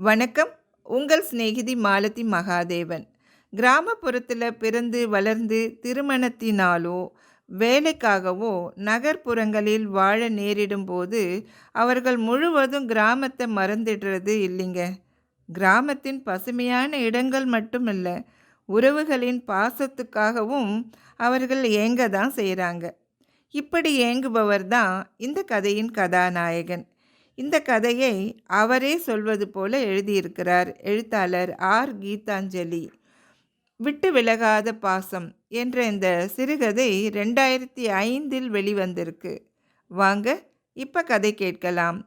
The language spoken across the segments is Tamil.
வணக்கம். உங்கள் சிநேகிதி மாலதி மகாதேவன். கிராமப்புறத்தில் பிறந்து வளர்ந்து திருமணத்தினாலோ வேலைக்காகவோ நகர்ப்புறங்களில் வாழ நேரிடும் போது அவர்கள் முழுவதும் கிராமத்தை மறந்துடுறது இல்லைங்க. கிராமத்தின் பசுமையான இடங்கள் மட்டுமல்ல உறவுகளின் பாசத்துக்காகவும் அவர்கள் ஏங்க தான் செய்கிறாங்க இப்படி ஏங்குபவர் தான் இந்த கதையின் கதாநாயகன். இந்த கதையை அவரே சொல்வது போல எழுதியிருக்கிறார் எழுத்தாளர் ஆர். கீதாஞ்சலி. விட்டு விலகாத பாசம் என்ற இந்த சிறுகதை ரெண்டாயிரத்தி ஐந்தில் வெளிவந்திருக்கு. வாங்க இப்போ கதை கேட்கலாம்.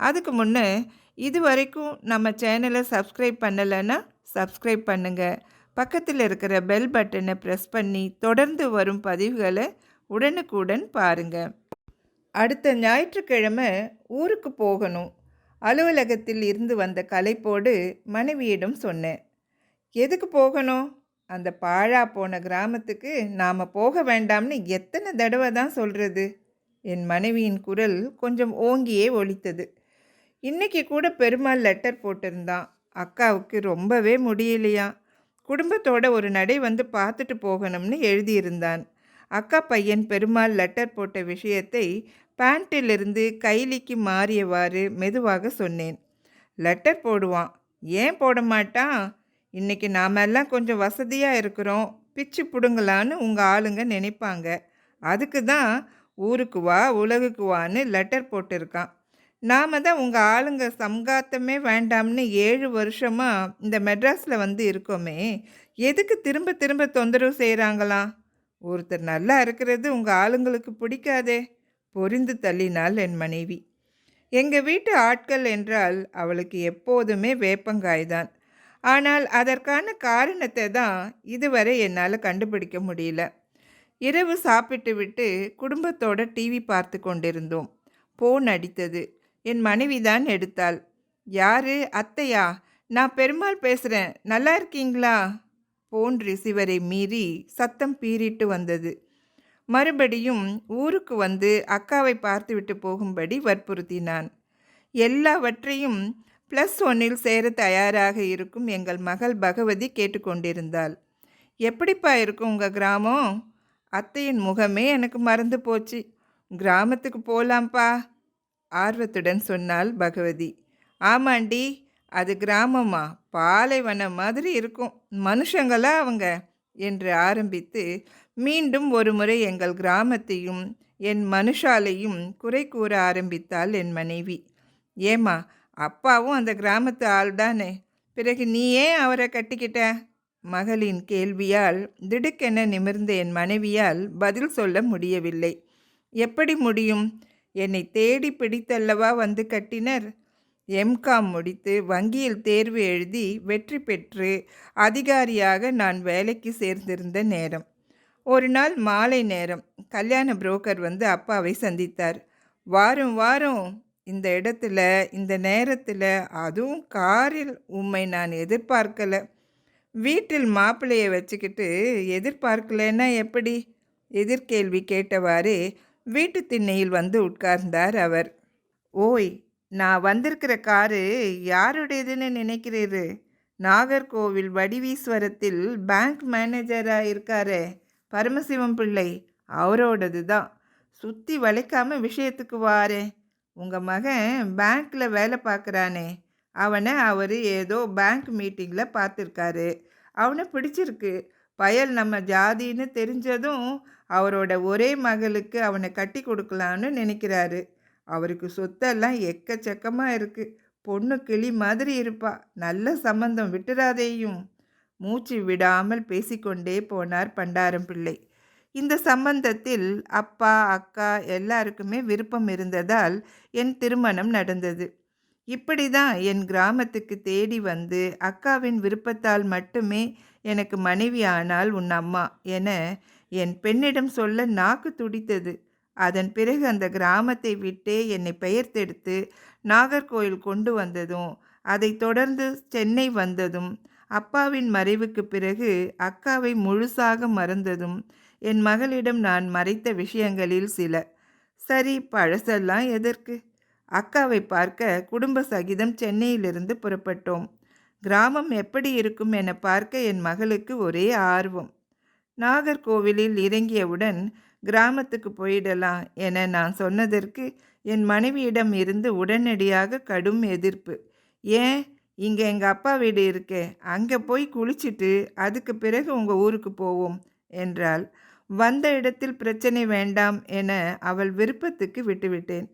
அதுக்கு முன்னே இது வரைக்கும் நம்ம சேனலை சப்ஸ்கிரைப் பண்ணலைன்னா சப்ஸ்கிரைப் பண்ணுங்கள் பக்கத்தில் இருக்கிற பெல் பட்டனை ப்ரெஸ் பண்ணி தொடர்ந்து வரும் பதிவுகளை உடனுக்குடன் பாருங்கள் அடுத்த ஞாயிற்றுக்கிழமை ஊருக்கு போகணும். அலுவலகத்தில் இருந்து வந்த கலைப்போடு மனைவியிடம் சொன்னேன். எதுக்கு போகணும்? அந்த பாழா போன கிராமத்துக்கு நாம் போக வேண்டாம்னு எத்தனை தடவை தான் சொல்கிறது என் மனைவியின் குரல் கொஞ்சம் ஓங்கியே ஒலித்தது. இன்னைக்கு கூட பெருமாள் லெட்டர் போட்டிருந்தான். அக்காவுக்கு ரொம்பவே முடியலையா? குடும்பத்தோட ஒரு நடை வந்து பார்த்துட்டு போகணும்னு எழுதியிருந்தான். அக்கா பையன் பெருமாள் லெட்டர் போட்ட விஷயத்தை பேண்ட்டிலிருந்து கைலிக்கு மாறியவாறு மெதுவாக சொன்னேன். லெட்டர் போடுவான். ஏன் போட மாட்டான்? இன்னைக்கு நாமெல்லாம் கொஞ்சம் வசதியாக இருக்கிறோம். பிச்சு பிடுங்கலான்னு உங்கள் ஆளுங்க நினைப்பாங்க. அதுக்கு தான் ஊருக்கு வா உலகுக்கு வான்னு லெட்டர் போட்டிருக்கான். நாம தான் உங்கள் ஆளுங்க சம்காத்தமே வேண்டாம்னு ஏழு வருஷமாக இந்த மெட்ராஸில் வந்து இருக்கோமே. எதுக்கு திரும்ப திரும்ப தொந்தரவு செய்கிறாங்களாம் ஒருத்தர் நல்லா இருக்கிறது உங்கள் ஆளுங்களுக்கு பிடிக்காதே. பொரிந்து தள்ளினாள் என் மனைவி. எங்கள் வீட்டு ஆட்கள் என்றால் அவளுக்கு எப்போதுமே வேப்பங்காய்தான். ஆனால் அதற்கான காரணத்தை தான் இதுவரை என்னால் கண்டுபிடிக்க முடியல. இரவு சாப்பிட்டு விட்டு குடும்பத்தோட டிவி பார்த்து கொண்டிருந்தோம். போன் அடித்தது. என் மனைவி தான் எடுத்தாள். யாரு? அத்தையா? நான் பெருமாள் பேசுகிறேன் நல்லா இருக்கீங்களா? போன் ரிசீவரை மீறி சத்தம் பீறிட்டு வந்தது. மறுபடியும் ஊருக்கு வந்து அக்காவை பார்த்துவிட்டு போகும்படி வற்புறுத்தினான். எல்லாவற்றையும் ப்ளஸ் ஒன்னில் சேர தயாராக இருக்கும் எங்கள் மகள் பகவதி கேட்டுக்கொண்டிருந்தாள். எப்படிப்பா இருக்கும் உங்கள் கிராமம்? அத்தையின் முகமே எனக்கு மறந்து போச்சு. கிராமத்துக்கு போகலாம்ப்பா ஆர்வத்துடன் சொன்னாள் பகவதி. ஆமாண்டி அது கிராமமா? பாலைவனம் மாதிரி இருக்கும். மனுஷங்களா அவங்க? என்று ஆரம்பித்து மீண்டும் ஒருமுறை எங்கள் கிராமத்தையும் என் மனுஷாலையும் குறை கூற ஆரம்பித்தாள் என் மனைவி. ஏமா அப்பாவும் அந்த கிராமத்து ஆள்தானே? பிறகு நீ ஏன் அவரை கட்டிக்கிட்ட? மகளின் கேள்வியால் திடுக்கென நிமிர்ந்த என் மனைவியால் பதில் சொல்ல முடியவில்லை. எப்படி முடியும்? என்னை தேடி பிடித்தல்லவா வந்து கட்டினர்? எம்காம் முடித்து வங்கியில் தேர்வு எழுதி வெற்றி பெற்று அதிகாரியாக நான் வேலைக்கு சேர்ந்திருந்த நேரம். ஒரு நாள் மாலை நேரம். கல்யாண புரோக்கர் வந்து அப்பாவை சந்தித்தார். வாரம் வாரம். இந்த இடத்துல இந்த நேரத்தில் அதுவும் காரில் உம்மை நான் எதிர்பார்க்கலை. வீட்டில் மாப்பிள்ளையை வச்சுக்கிட்டு எதிர்பார்க்கலைன்னா எப்படி? எதிர்கேள்வி கேட்டவாறு வீட்டு திண்ணையில் வந்து உட்கார்ந்தார் அவர். ஓய் நான் வந்திருக்கிற காரு யாருடையதுன்னு நினைக்கிறீரு? நாகர்கோவில் வடிவீஸ்வரத்தில் பேங்க் மேனேஜராக இருக்காரே பரமசிவம் பிள்ளை. அவரோடது தான் சுற்றி வளைக்காம விஷயத்துக்கு வாரேன் உங்கள் மகன் பேங்க்கில் வேலை பார்க்குறானே. அவனை அவர் ஏதோ பேங்க் மீட்டிங்கில் பார்த்துருக்காரு. அவனை பிடிச்சிருக்கு. பயல் நம்ம ஜாதின்னு தெரிஞ்சதும் அவரோட ஒரே மகளுக்கு அவனை கட்டி கொடுக்கலான்னு நினைக்கிறாரு. அவருக்கு சொத்தெல்லாம் எக்கச்சக்கமாக இருக்குது பொண்ணு கிளி மாதிரி இருப்பா. நல்ல சம்பந்தம். விட்டுறாதேயும். மூச்சு விடாமல் பேசிக்கொண்டே போனார் பண்டாரம் பிள்ளை. இந்த சம்பந்தத்தில் அப்பா அக்கா எல்லாருக்குமே விருப்பம் இருந்ததால் என் திருமணம் நடந்தது. இப்படி தான் என் கிராமத்துக்கு தேடி வந்து அக்காவின் விருப்பத்தால் மட்டுமே எனக்கு மனைவி ஆனால் உன் அம்மா என என் பெண்ணிடம் சொல்ல நாக்கு துடித்தது. அதன் பிறகு அந்த கிராமத்தை விட்டே என்னை பெயர்த்தெடுத்து நாகர்கோயில் கொண்டு வந்ததும் அதைத் தொடர்ந்து சென்னை வந்ததும் அப்பாவின் மறைவுக்கு பிறகு அக்காவை முழுசாக மறந்ததும் என் மகளிடம் நான் மறைத்த விஷயங்களில் சில. சரி பழசெல்லாம் எதற்கு? அக்காவை பார்க்க குடும்ப சகிதம் சென்னையிலிருந்து புறப்பட்டோம். கிராமம் எப்படி இருக்கும் என பார்க்க என் மகளுக்கு ஒரே ஆர்வம். நாகர்கோவிலில் இறங்கியவுடன் கிராமத்துக்கு போயிடலாம் என நான் சொன்னதற்கு என் மனைவியிடம் இருந்து உடனடியாக கடும் எதிர்ப்பு. ஏன்? இங்கே எங்கள் அப்பா வீடு இருக்கே. அங்கே போய் குளிச்சுட்டு அதுக்கு பிறகு உங்கள் ஊருக்கு போவோம் என்றாள். வந்த இடத்தில் பிரச்சனை வேண்டாம் என அவள் விருப்பத்துக்கு விட்டுவிட்டேன்.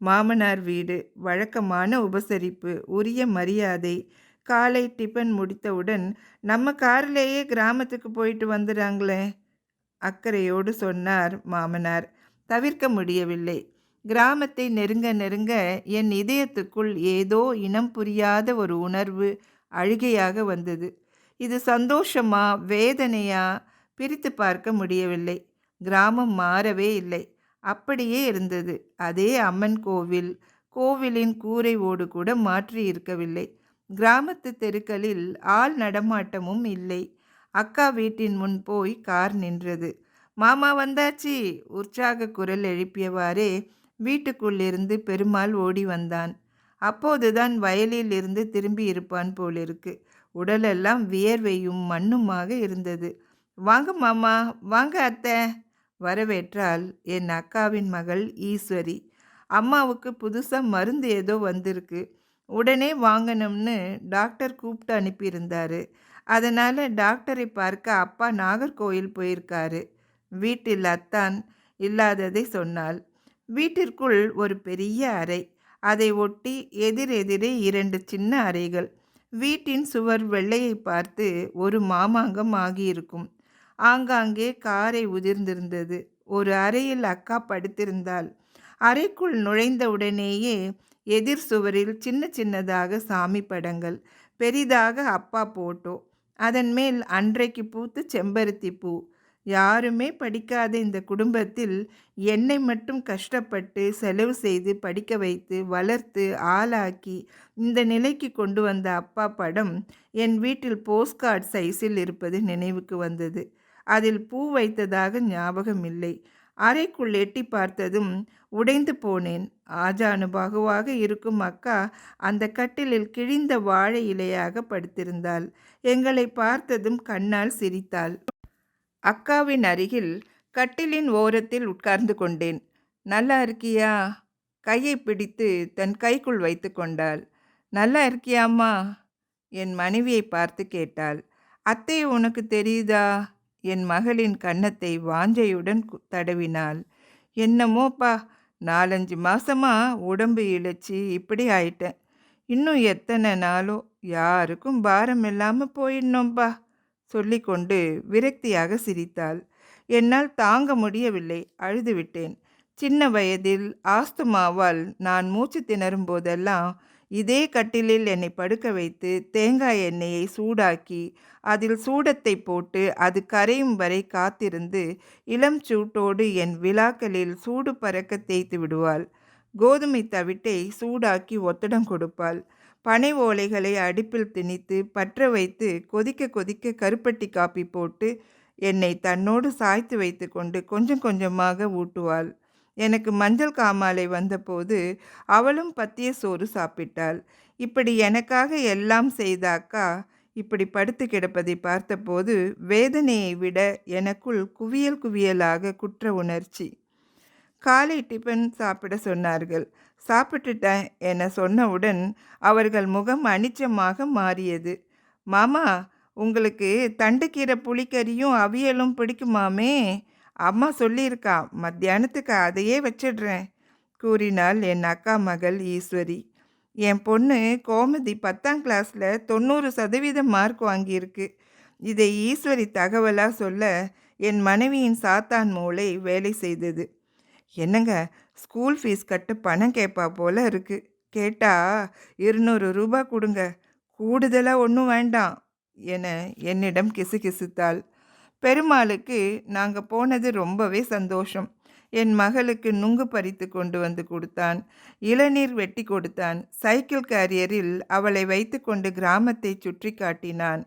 மாமனார் வீடு. வழக்கமான உபசரிப்பு. உரிய மரியாதை. காலை டிஃபன் முடித்தவுடன் நம்ம கார்லேயே கிராமத்துக்கு போயிட்டு வந்துடுறாங்களே அக்கறையோடு சொன்னார் மாமனார். தவிர்க்க முடியவில்லை. கிராமத்தை நெருங்க நெருங்க என் இதயத்துக்குள் ஏதோ இனம் புரியாத ஒரு உணர்வு அழுகையாக வந்தது. இது சந்தோஷமா வேதனையா பிரித்து பார்க்க முடியவில்லை. கிராமம் மாறவே இல்லை. அப்படியே இருந்தது. அதே அம்மன் கோவில். கோவிலின் கூரை ஓடு கூட மாற்றி இருக்கவில்லை. கிராமத்து தெருக்களில் ஆள் நடமாட்டமும் இல்லை. அக்கா வீட்டின் முன் போய் கார் நின்றது. மாமா வந்தாச்சு உற்சாக குரல் எழுப்பியவாறே வீட்டுக்குள்ளிருந்து பெருமாள் ஓடி வந்தான். அப்போதுதான் வயலில் இருந்து திரும்பி இருப்பான் போலிருக்கு. உடலெல்லாம் வியர்வையும் மண்ணுமாக இருந்தது. வாங்க மாமா வாங்க அத்தை வரவேற்றால் என் அக்காவின் மகள் ஈஸ்வரி. அம்மாவுக்கு புதுசாக மருந்து ஏதோ வந்திருக்கு. உடனே வாங்கணும்னு டாக்டர் கூப்பிட்டு அனுப்பியிருந்தாரு. அதனால் டாக்டரை பார்க்க அப்பா நாகர்கோயில் போயிருக்காரு. வீட்டில் அத்தான் இல்லாததை சொன்னாள். வீட்டிற்குள் ஒரு பெரிய அறை. அதை ஒட்டி எதிரெதிரே இரண்டு சின்ன அறைகள். வீட்டின் சுவர் வெள்ளையை பார்த்து ஒரு மாமாங்கம் ஆகியிருக்கும். ஆங்காங்கே காரை உதிர்ந்திருந்தது. ஒரு அறையில் அக்கா படுத்திருந்தாள். அறைக்குள் நுழைந்த உடனேயே எதிர் சுவரில் சின்ன சின்னதாக சாமி படங்கள் பெரிதாக அப்பா போட்டோ அதன் மேல் அன்றைக்கு பூத்து செம்பருத்தி பூ. யாருமே படிக்காத இந்த குடும்பத்தில் என்னை மட்டும் கஷ்டப்பட்டு செலவு செய்து படிக்க வைத்து வளர்த்து ஆளாக்கி இந்த நிலைக்கு கொண்டு வந்த அப்பா படம் என் வீட்டில் போஸ்ட்கார்ட் சைஸில் இருப்பது நினைவுக்கு வந்தது. அதில் பூ வைத்ததாக ஞாபகம் இல்லை அறைக்குள் எட்டி பார்த்ததும் உடைந்து போனேன். ஆஜானு ஆஜானுபாகுவாக இருக்கும் அக்கா அந்த கட்டிலில் கிழிந்த வாழை இலையாக படுத்திருந்தாள். எங்களை பார்த்ததும் கண்ணால் சிரித்தாள். அக்காவின் அருகில் கட்டிலின் ஓரத்தில் உட்கார்ந்து கொண்டேன். நல்லா இருக்கியா? கையை பிடித்து தன் கைக்குள் வைத்து கொண்டாள். நல்லா இருக்கியாம்மா? என் மனைவியை பார்த்து கேட்டாள். அத்தை உனக்கு தெரியுதா? என் மகளின் கன்னத்தை வாஞ்சையுடன் தடவினாள். என்னமோப்பா நாலஞ்சு மாசமா உடம்பு இழைச்சி இப்படி ஆயிட்டேன். இன்னும் எத்தனை நாளோ யாருக்கும் பாரம் இல்லாமல் போயிடணும்பா சொல்லிக்கொண்டு விரக்தியாக சிரித்தாள். என்னால் தாங்க முடியவில்லை அழுதுவிட்டேன் சின்ன வயதில் ஆஸ்துமாவால் நான் மூச்சு திணறும் போதெல்லாம் இதே கட்டிலில் என்னை படுக்க வைத்து தேங்காய் எண்ணெயை சூடாக்கி அதில் சூடத்தை போட்டு அது கரையும் வரை காத்திருந்து இளம் சூட்டோடு என் விழாக்களில் சூடு பறக்க தேய்த்து விடுவாள். கோதுமை தவிட்டை சூடாக்கி ஒத்தடம் கொடுப்பாள். பனை ஓலைகளை அடுப்பில் திணித்து பற்ற வைத்து கொதிக்க கொதிக்க கருப்பட்டி காப்பி போட்டு என்னை தன்னோடு சாய்த்து வைத்து கொண்டு கொஞ்சம் கொஞ்சமாக ஊட்டுவாள். எனக்கு மஞ்சள் காமாலை வந்தபோது அவளும் பத்திய சோறு சாப்பிட்டாள். இப்படி எனக்காக எல்லாம் செய்தாக்கா இப்படி படுத்து கிடப்பதை பார்த்தபோது வேதனையை விட எனக்குள் குவியல் குவியலாக குற்ற உணர்ச்சி. காலை டிஃபன் சாப்பிட சொன்னார்கள். சாப்பிட்டுட்டேன் என சொன்னவுடன் அவர்கள் முகம் அனிச்சமாக மாறியது. மாமா உங்களுக்கு தண்டுக்கீரை புளிக்கறியும் அவியலும் பிடிக்குமாமே? அம்மா சொல்லியிருக்கா மத்தியானத்துக்கு அதையே வச்சிடுறேன் கூறினாள் என் அக்கா மகள் ஈஸ்வரி. என் பொண்ணு கோமதி பத்தாம் கிளாஸில் தொண்ணூறு சதவீதம் மார்க் வாங்கியிருக்கு. இதை ஈஸ்வரி தகவலாக சொல்ல என் மனைவியின் சாத்தான் மூளை வேலை செய்தது. என்னங்க ஸ்கூல் ஃபீஸ் கட்ட பணம் கேட்பா போல இருக்கு. கேட்டா இருநூறு ரூபா கொடுங்க. கூடுதலாக ஒன்றும் வேண்டாம் என என்னிடம் கிசுகிசுத்தாள். பெருமாளுக்கு நாங்கள் போனது ரொம்பவே சந்தோஷம். என் மகளுக்கு நுங்கு பறித்து கொண்டு வந்து கொடுத்தான். இளநீர் வெட்டி கொடுத்தான். சைக்கிள் கேரியரில் அவளை வைத்துக்கொண்டு கிராமத்தை சுற்றி காட்டினான்.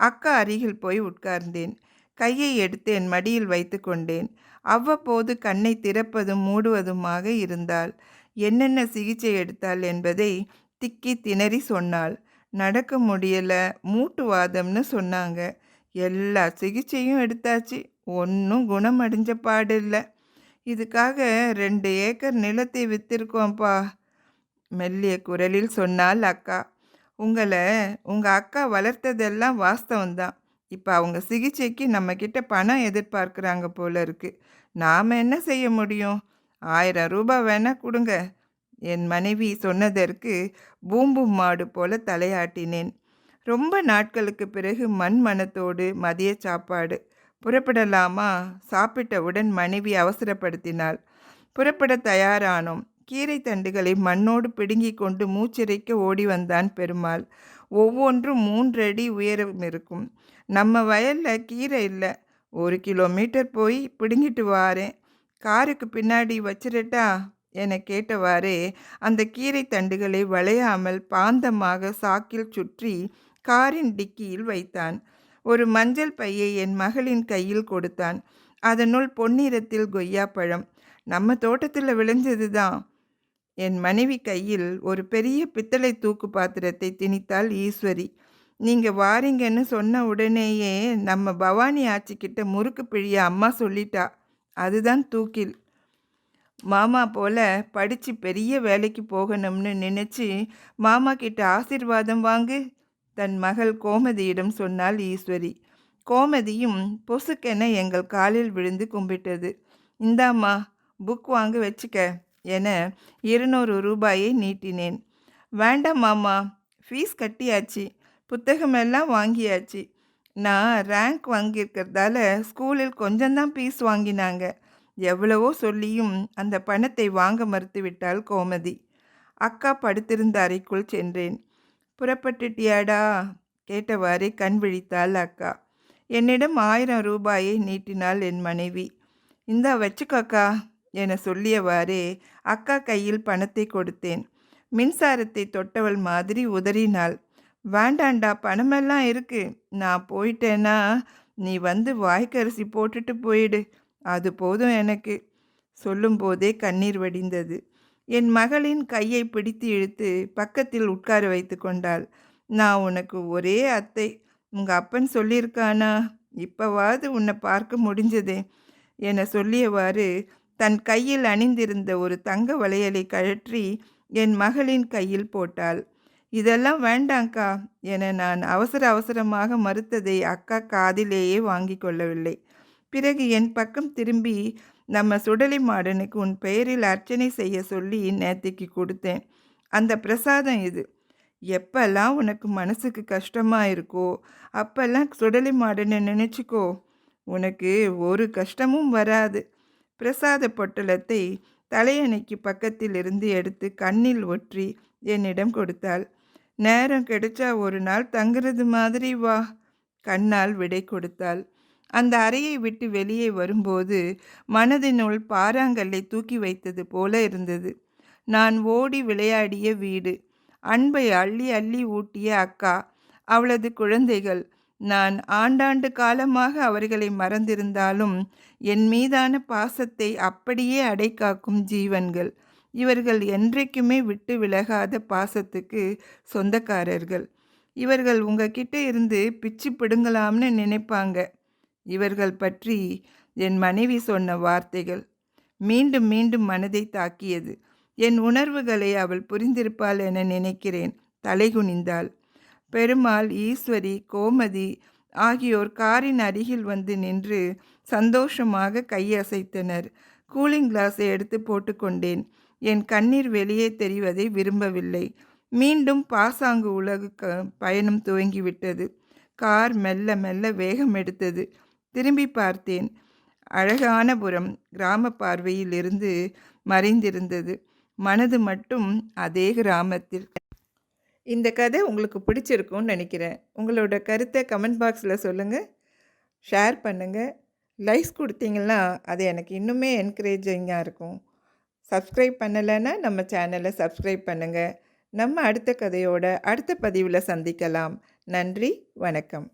அக்கா அருகில் போய் உட்கார்ந்தேன். கையை எடுத்து என் மடியில் வைத்து கொண்டேன். அவ்வப்போது கண்ணை திறப்பதும் மூடுவதுமாக இருந்தாள். என்னென்ன சிகிச்சை எடுத்தாள் என்பதை திக்கி திணறி சொன்னாள். நடக்க முடியல மூட்டுவாதம்னு சொன்னாங்க. எல்லா சிகிச்சையும் எடுத்தாச்சு. ஒன்றும் குணமடைஞ்ச பாடு இல்லை இதுக்காக ரெண்டு ஏக்கர் நிலத்தை வித்திருக்கோம்ப்பா மெல்லிய குரலில் சொன்னால் அக்கா. உங்களை உங்கள் அக்கா வளர்த்ததெல்லாம் வாஸ்தவம்தான். இப்போ அவங்க சிகிச்சைக்கு நம்மக்கிட்ட பணம் எதிர்பார்க்குறாங்க போல இருக்குது நாம் என்ன செய்ய முடியும்? ஆயிரம் ரூபாய் வேணால் கொடுங்க. என் மனைவி சொன்னதற்கு பூம்பும் மாடு போல தலையாட்டினேன். ரொம்ப நாட்களுக்கு பிறகு மண் மனத்தோடு மதிய சாப்பாடு. புறப்படலாமா? சாப்பிட்டவுடன் மனைவி அவசரப்படுத்தினாள். புறப்பட தயாரானோம். கீரை தண்டுகளை மண்ணோடு பிடுங்கி கொண்டு மூச்சிறைக்க ஓடி வந்தான் பெருமாள். ஒவ்வொன்றும் மூன்றடி உயரம் இருக்கும். நம்ம வயலில் கீரை இல்லை. ஒரு கிலோமீட்டர் போய் பிடுங்கிட்டு வாரேன். காருக்கு பின்னாடி வச்சிரட்டா? என கேட்டவாறே அந்த கீரை தண்டுகளை வளையாமல் பாந்தமாக சாக்கில் சுற்றி காரின் டிக்கியில் வைத்தான். ஒரு மஞ்சள் பையை என் மகளின் கையில் கொடுத்தான். அதனுள் பொன்னிறத்தில் கொய்யாப்பழம் நம்ம தோட்டத்தில் விளைஞ்சது தான் என் மனைவி கையில் ஒரு பெரிய பித்தளை தூக்கு பாத்திரத்தை திணித்தாள் ஈஸ்வரி. நீங்கள் வாரீங்கன்னு சொன்ன உடனேயே நம்ம பவானி ஆச்சிக்கிட்ட முறுக்கு பிழிய அம்மா சொல்லிட்டா. அதுதான் தூக்கில். மாமா போல படித்து பெரிய வேலைக்கு போகணும்னு நினச்சி மாமா கிட்ட ஆசிர்வாதம் வாங்கு. தன் மகள் கோமதியிடம் சொன்னாள் ஈஸ்வரி. கோமதியும் பொசுக்கென எங்கள் காலில் விழுந்து கும்பிட்டது. இந்தாம்மா புக் வாங்க வச்சுக்க என இருநூறு ரூபாயை நீட்டினேன். வேண்டாமாம்மா ஃபீஸ் கட்டியாச்சு புத்தகமெல்லாம் வாங்கியாச்சு. நான் ரேங்க் வாங்கியிருக்கிறதால ஸ்கூலில் கொஞ்சம்தான் ஃபீஸ் வாங்கினாங்க. எவ்வளவோ சொல்லியும் அந்த பணத்தை வாங்க மறுத்துவிட்டாள் கோமதி. அக்கா படுத்திருந்த அறைக்குள் சென்றேன். புறப்பட்டுட்டியாடா? கேட்டவாறே கண் விழித்தாள் அக்கா. என்னிடம் ஆயிரம் ரூபாயை நீட்டினாள் என் மனைவி. இந்தா வச்சுக்கோக்கா என சொல்லியவாறே அக்கா கையில் பணத்தை கொடுத்தேன். மின்சாரத்தை தொட்டவள் மாதிரி உதறினாள். வேண்டாண்டா பணமெல்லாம் இருக்கு. நான் போயிட்டேன்னா நீ வந்து வாய்க்கரிசி போட்டுட்டு போயிடு. அது போதும் எனக்கு சொல்லும்போதே கண்ணீர் வடிந்தது. என் மகளின் கையை பிடித்து இழுத்து பக்கத்தில் உட்கார வைத்து கொண்டாள். நான் உனக்கு ஒரே அத்தை. உங்கள் அப்பன் சொல்லியிருக்கானா? இப்போவாது உன்னை பார்க்க முடிஞ்சதே என சொல்லியவாறு தன் கையில் அணிந்திருந்த ஒரு தங்க வளையலை கழற்றி என் மகளின் கையில் போட்டாள். இதெல்லாம் வேண்டாங்க்கா என நான் அவசர அவசரமாக மறுத்ததை அக்கா காதிலேயே வாங்கி கொள்ளவில்லை. பிறகு என் பக்கம் திரும்பி நம்ம சுடலி மாடனுக்கு உன் பெயரில் அர்ச்சனை செய்ய சொல்லி நேத்திக்கு கொடுத்தேன். அந்த பிரசாதம் இது. எப்பெல்லாம் உனக்கு மனசுக்கு கஷ்டமாக இருக்கோ அப்பெல்லாம் சுடலி மாடனை நினச்சிக்கோ. உனக்கு ஒரு கஷ்டமும் வராது. பிரசாத பொட்டலத்தை தலையணைக்கு பக்கத்தில் இருந்து எடுத்து கண்ணில் ஒற்றி என்னிடம் கொடுத்தாள். நேரம் கிடைச்சா ஒரு நாள் தங்குறது மாதிரி வா கண்ணால் விடை கொடுத்தாள். அந்த அறையை விட்டு வெளியே வரும்போது மனதினுள் பாறாங்கல்லை தூக்கி வைத்தது போல இருந்தது. நான் ஓடி விளையாடிய வீடு. அன்பை அள்ளி அள்ளி ஊட்டிய அக்கா அவளது குழந்தைகள். நான் ஆண்டாண்டு காலமாக அவர்களை மறந்திருந்தாலும் என் மீதான பாசத்தை அப்படியே அடைக்காக்கும் ஜீவன்கள். இவர்கள் என்றைக்குமே விட்டு விலகாத பாசத்துக்கு சொந்தக்காரர்கள். இவர்கள் உங்ககிட்ட இருந்து பிச்சு பிடுங்கலாம்னு நினைப்பாங்க. இவர்கள் பற்றி என் மனைவி சொன்ன வார்த்தைகள் மீண்டும் மீண்டும் மனதை தாக்கியது. என் உணர்வுகளை அவள் புரிந்திருப்பாள் என நினைக்கிறேன். தலைகுனிந்தாள் பெருமாள் ஈஸ்வரி கோமதி ஆகியோர் காரின் அருகில் வந்து நின்று சந்தோஷமாக கையசைத்தனர். கூலிங் கிளாஸை எடுத்து போட்டுக்கொண்டேன் என் கண்ணீர் வெளியே தெரிவதை விரும்பவில்லை. மீண்டும் பாசாங்கு உலகு பயணம் துவங்கிவிட்டது. கார் மெல்ல மெல்ல வேகம் எடுத்தது. திரும்பி பார்த்தேன். அழகான புறம் கிராம பார்வையில் இருந்து மறைந்திருந்தது. மனது மட்டும் அதே கிராமத்தில். இந்த கதை உங்களுக்கு பிடிச்சிருக்கும்னு நினைக்கிறேன். உங்களோட கருத்தை கமெண்ட் பாக்ஸில் சொல்லுங்கள் ஷேர் பண்ணுங்கள் லைக்ஸ் கொடுத்தீங்கன்னா அது எனக்கு இன்னுமே என்கரேஜிங்காக இருக்கும். சப்ஸ்கிரைப் பண்ணலைன்னா நம்ம சேனலை சப்ஸ்கிரைப் பண்ணுங்கள் நம்ம அடுத்த கதையோட அடுத்த பதிவில் சந்திக்கலாம். நன்றி வணக்கம்.